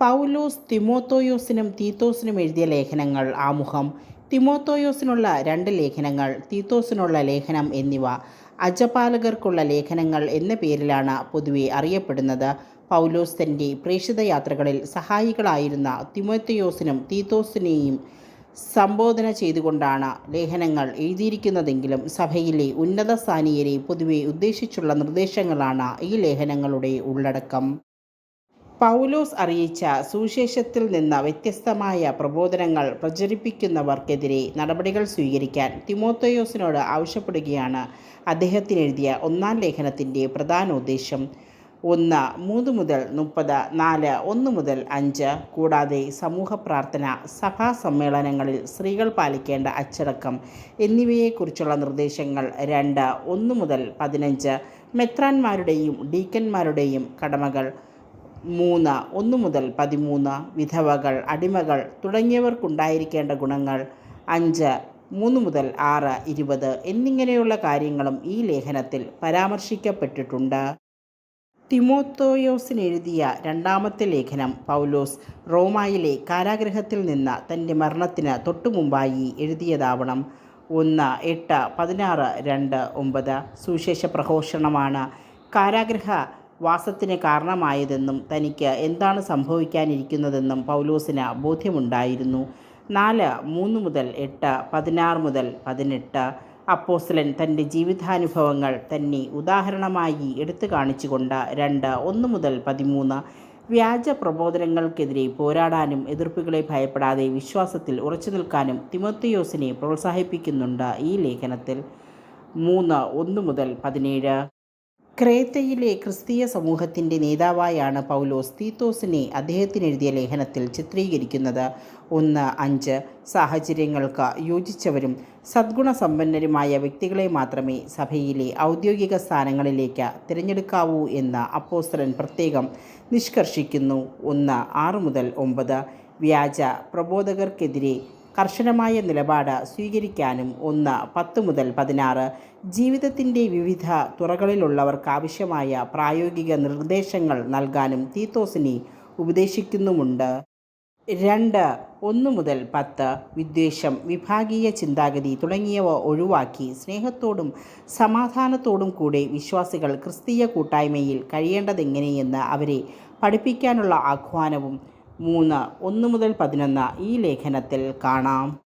പൗലോസ് തിമോത്തോയോസിനും തീത്തോസിനും എഴുതിയ ലേഖനങ്ങൾ ആമുഖം. തിമോത്തോയോസിനുള്ള രണ്ട് ലേഖനങ്ങൾ തീത്തോസിനുള്ള ലേഖനം എന്നിവ അജപാലകർക്കുള്ള ലേഖനങ്ങൾ എന്ന പേരിലാണ് പൊതുവെ അറിയപ്പെടുന്നത്. പൗലോസ് തന്റെ പ്രേക്ഷിത യാത്രകളിൽ സഹായികളായിരുന്ന തിമോത്തയോസിനും തീത്തോസിനെയും സംബോധന ചെയ്തുകൊണ്ടാണ് ലേഖനങ്ങൾ എഴുതിയിരിക്കുന്നതെങ്കിലും സഭയിലെ ഉന്നത സ്ഥാനീയരെ പൊതുവെ ഉദ്ദേശിച്ചുള്ള നിർദ്ദേശങ്ങളാണ് ഈ ലേഖനങ്ങളുടെ ഉള്ളടക്കം. പൗലോസ് അറിയിച്ച സുവിശേഷത്തിൽ നിന്ന് വ്യത്യസ്തമായ പ്രബോധനങ്ങൾ പ്രചരിപ്പിക്കുന്നവർക്കെതിരെ നടപടികൾ സ്വീകരിക്കാൻ തിമോത്തയോസിനോട് ആവശ്യപ്പെടുകയാണ്. അദ്ദേഹത്തിന് എഴുതിയ ഒന്നാം ലേഖനത്തിന്റെ പ്രധാന ഉദ്ദേശം ഒന്ന് മൂന്ന് മുതൽ മുപ്പത് നാല് ഒന്ന് മുതൽ അഞ്ച് കൂടാതെ സമൂഹ പ്രാർത്ഥന സഭാ സമ്മേളനങ്ങളിൽ സ്ത്രീകൾ പാലിക്കേണ്ട അച്ചടക്കം എന്നിവയെക്കുറിച്ചുള്ള നിർദ്ദേശങ്ങൾ രണ്ട് ഒന്ന് മുതൽ പതിനഞ്ച് മെത്രാന്മാരുടെയും ഡീക്കന്മാരുടെയും കടമകൾ മൂന്ന് ഒന്ന് മുതൽ പതിമൂന്ന് വിധവകൾ അടിമകൾ തുടങ്ങിയവർക്കുണ്ടായിരിക്കേണ്ട ഗുണങ്ങൾ അഞ്ച് മൂന്ന് മുതൽ ആറ് ഇരുപത് എന്നിങ്ങനെയുള്ള കാര്യങ്ങളും ഈ ലേഖനത്തിൽ പരാമർശിക്കപ്പെട്ടിട്ടുണ്ട്. തിമോത്തോയോസിന് എഴുതിയ രണ്ടാമത്തെ ലേഖനം പൗലോസ് റോമായിലെ കാരാഗ്രഹത്തിൽ നിന്ന് തന്റെ മരണത്തിന് തൊട്ടുമുമ്പായി എഴുതിയതാവണം. ഒന്ന് എട്ട് പതിനാറ് രണ്ട് ഒമ്പത്. സുവിശേഷ പ്രഘോഷണമാണ് കാരാഗ്രഹ വാസത്തിന് കാരണമായതെന്നും തനിക്ക് എന്താണ് സംഭവിക്കാനിരിക്കുന്നതെന്നും പൗലോസിന് ബോധ്യമുണ്ടായിരുന്നു. നാല് മൂന്ന് മുതൽ എട്ട് പതിനാറ് മുതൽ പതിനെട്ട്. അപ്പോസ്ലൻ തന്റെ ജീവിതാനുഭവങ്ങൾ തന്നെ ഉദാഹരണമായി എടുത്തു കാണിച്ചുകൊണ്ട് രണ്ട് ഒന്ന് മുതൽ പതിമൂന്ന്. വ്യാജ പ്രബോധനങ്ങൾക്കെതിരെ പോരാടാനും എതിർപ്പുകളെ ഭയപ്പെടാതെ വിശ്വാസത്തിൽ ഉറച്ചു നിൽക്കാനും തിമോത്തിയോസിനെ പ്രോത്സാഹിപ്പിക്കുന്നുണ്ട് ഈ ലേഖനത്തിൽ. മൂന്ന് ഒന്ന് മുതൽ പതിനേഴ്. ക്രേത്തയിലെ ക്രിസ്തീയ സമൂഹത്തിന്റെ നേതാവായാണ് പൗലോസ് തീത്തോസിനെ അദ്ദേഹത്തിന് എഴുതിയ ലേഖനത്തിൽ ചിത്രീകരിക്കുന്നത്. ഒന്ന് അഞ്ച് സാഹചര്യങ്ങൾക്ക് യോജിച്ചവരും സദ്ഗുണസമ്പന്നരുമായ വ്യക്തികളെ മാത്രമേ സഭയിലെ ഔദ്യോഗിക സ്ഥാനങ്ങളിലേക്ക് തിരഞ്ഞെടുക്കാവൂ എന്ന് അപ്പോസ്തലൻ പ്രത്യേകം നിഷ്കർഷിക്കുന്നു. ഒന്ന് ആറ് മുതൽ ഒമ്പത് വ്യാജ പ്രബോധകർക്കെതിരെ കർശനമായ നിലപാട് സ്വീകരിക്കാനും ഒന്ന് പത്ത് മുതൽ പതിനാറ്. ജീവിതത്തിന്റെ വിവിധ തുറകളിലുള്ളവർക്കാവശ്യമായ പ്രായോഗിക നിർദ്ദേശങ്ങൾ നൽകാനും തീത്തോസിനി ഉപദേശിക്കുന്നുമുണ്ട്. രണ്ട് ഒന്ന് മുതൽ പത്ത്. വിദ്വേഷം വിഭാഗീയ ചിന്താഗതി തുടങ്ങിയവ ഒഴിവാക്കി സ്നേഹത്തോടും സമാധാനത്തോടും കൂടെ വിശ്വാസികൾ ക്രിസ്തീയ കൂട്ടായ്മയിൽ കഴിയേണ്ടതെങ്ങനെയെന്ന് അവരെ പഠിപ്പിക്കാനുള്ള ആഹ്വാനവും മൂന്ന് ഒന്ന് മുതൽ പതിനൊന്ന് ഈ ലേഖനത്തിൽ കാണാം.